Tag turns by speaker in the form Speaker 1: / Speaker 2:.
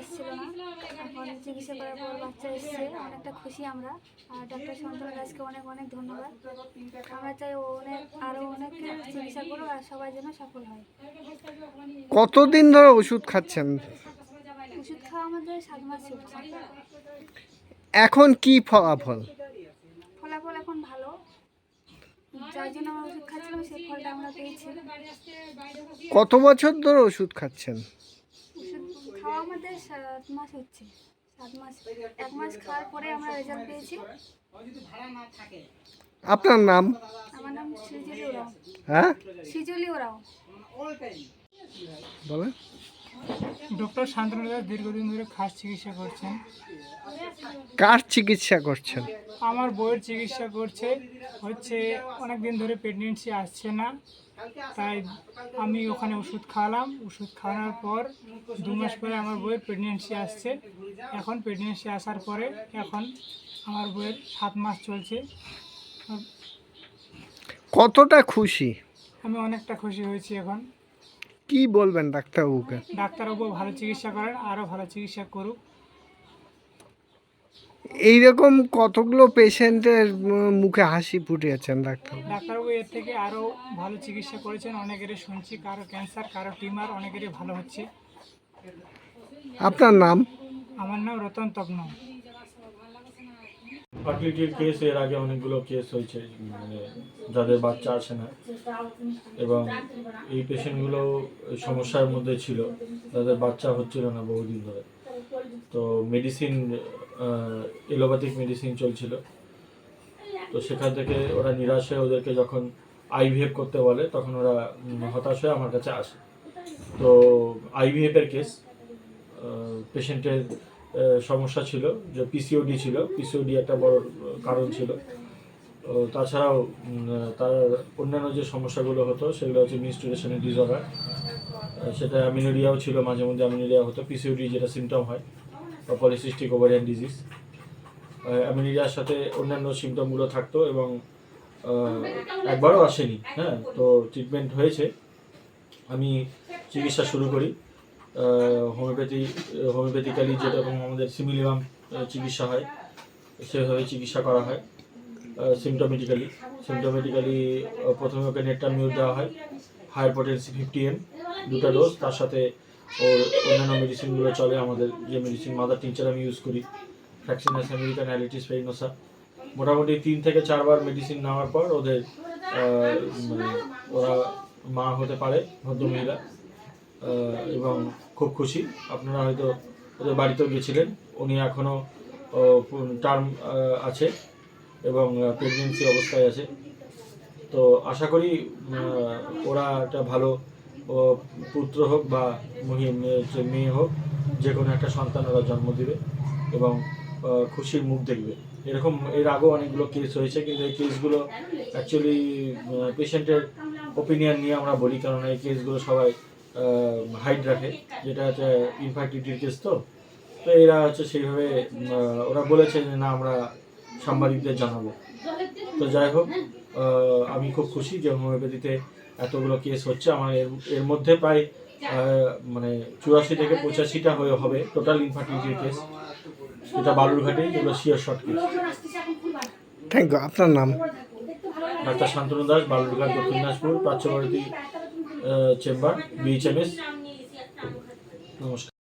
Speaker 1: এসেছিল না এখন চিকিৎসা করার পর বাচ্চা এসছে অনেকটা খুশি আমরা। আর ডাক্তার সন্তোষ দাসকে অনেক অনেক ধন্যবাদ। আমরা চাই ও অনেক আরও অনেক চিকিৎসা করুক আর সবাই যেন সফল হয়।
Speaker 2: কতদিন ধরে ওষুধ খাচ্ছেন?
Speaker 1: ওষুধ খাওয়া আমাদের সাত মাস
Speaker 2: এখন কি ফলাফল?
Speaker 1: ফলাফল এখন ভালো। যার জন্য আমরা ওষুধ খাচ্ছিলাম সেই ফলটা আমরা পেয়েছি।
Speaker 2: কত বছর ধরে ওষুধ খাচ্ছেন?
Speaker 1: ওষুধ খাওয়া আমাদের সাত মাস হচ্ছে। সাত মাস এক মাস খাওয়ার পরে আমরা রেজাল্ট পেয়েছি।
Speaker 2: আপনার নাম?
Speaker 1: আমার নাম সৃজলি ওরাও।
Speaker 2: হ্যাঁ?
Speaker 1: সৃজলি ওরাও।
Speaker 2: বলেন।
Speaker 3: ডক্টর শান্তনু দাস দীর্ঘদিন ধরে খাস চিকিৎসা করছেন।
Speaker 2: কার চিকিৎসা করছেন?
Speaker 3: আমার বইয়ের চিকিৎসা করছে হচ্ছে অনেক দিন ধরে প্রেগনেন্সি আসছে না তাই আমি ওখানে ওষুধ খাওয়ালাম। ওষুধ খাওয়ানোর পর দু মাস পরে আমার বইয়ের প্রেগনেন্সি আসছে। এখন প্রেগনেন্সি আসার পরে এখন আমার বইয়ের সাত মাস চলছে।
Speaker 2: কতটা খুশি?
Speaker 3: আমি অনেকটা খুশি হয়েছি এখন।
Speaker 2: কি বলবেন ডাক্তারবাবুকে?
Speaker 3: ডাক্তারবাবু ভালো চিকিৎসা করেন আরও ভালো চিকিৎসা করুক।
Speaker 2: এইরকম কতগুলো পেশেন্টের মুখে হাসি ফুটিয়েছেন ডাক্তার
Speaker 3: ডাক্তারবাবু এর থেকে আরও ভালো চিকিৎসা করেছেন অনেকেরই শুনছি কারও ক্যান্সার কারও টিমার অনেকেরই ভালো হচ্ছে।
Speaker 2: আপনার নাম?
Speaker 3: আমার নাম রতন তগ্ন
Speaker 4: ফার্টিলিটির কেস এর আগে অনেকগুলো কেস হয়েছে মানে যাদের বাচ্চা আসে না। এবং এই পেশেন্টগুলো সমস্যার মধ্যে ছিল তাদের বাচ্চা হচ্ছিল না বহুদিন ধরে। তো মেডিসিন এলোপ্যাথিক মেডিসিন চলছিল। তো সেখান থেকে ওরা নিরাশ হয়ে ওদেরকে যখন আইভিএফ করতে বলে, তখন ওরা হতাশ হয়ে আমার কাছে আসে। তো আইভিএফের কেস পেশেন্টের সমস্যা ছিল, যে পিসিওডি ছিল। পিসিওডি একটা বড় কারণ ছিল। তাছাড়াও তার অন্যান্য যে সমস্যাগুলো হতো, সেগুলো হচ্ছে মিনস্ট্রুয়েশনের ডিসঅর্ডার সেটা অ্যামিনোরিয়াও ছিল, মাঝে মধ্যে অ্যামিনোরিয়া হতো। পিসিওডি যেটা সিমটম হয়। পলিসিস্টিক ওভারিয়ান ডিজিজ অ্যামিনোরিয়ার সাথে অন্যান্য সিমটমগুলো থাকতো এবং একবারও আসেনি হ্যাঁ তো ট্রিটমেন্ট হয়েছে। আমি চিকিৎসা শুরু করি হোমিওপ্যাথি হোমিওপ্যাথিক্যালি যেরকম আমাদের সিমিলিমাম চিকিৎসা হয়, সেভাবে চিকিৎসা করা হয় সিমটোমেটিক্যালি সিমটোমেটিক্যালি প্রথমে ওকে নেটটা নেট্টামিউর দেওয়া হয় হায়ার ফিফটি এম দুটো ডোজ তার সাথে ওর অন্যান্য মেডিসিনগুলো চলে, আমাদের যে মেডিসিন মাদার টিচার আমি ইউজ করি ফ্যাক্সিনাস আমেরিকান অ্যালিটিস পেরিনোসা মোটামুটি তিন থেকে চারবার মেডিসিন নেওয়ার পর ওদের মানে ওরা মা হতে পারে ভদ্রমহিলা এবং খুব খুশি। আপনারা হয়তো ওদের বাড়িতেও গেছিলেন। উনি এখনও টার্ম আছে এবং প্রেগনেন্সি অবস্থায় আছে। তো আশা করি ওরা একটা ভালো পুত্র হোক বা মহি- মেয়ে হোক, যে কোনো একটা সন্তান ওরা জন্ম দিবে এবং খুশির মুখ দেখবে। এরকম এর আগেও অনেকগুলো কেস হয়েছে, কিন্তু এই কেসগুলো অ্যাকচুয়ালি পেশেন্টের ওপিনিয়ন নিয়ে আমরা বলি কারণ এই কেসগুলো সবাই হাইড রাখে। যেটা হচ্ছে ইনফার্টিলিটির কেস তো। তো এরা হচ্ছে সেইভাবে ওরা বলেছে যে, না, আমরা সাংবাদিকদের জানাব। তো যাই হোক আমি খুব খুশি যে হোমিওপ্যাথিতে এতগুলো কেস হচ্ছে আমার এর এর মধ্যে প্রায় মানে চুরাশি থেকে পঁচাশিটা হয়ে হবে টোটাল ইনফার্টিলিটির কেস এটা বালুরঘাটে যেগুলো sure short case
Speaker 2: thank you আপনার নাম?
Speaker 4: ডাক্তার শান্তনু দাস বালুরঘাট দক্ষিণ দিনাজপুর প্রাচ্যভারতী চেম্বার বিএইচএমএস নমস্কার।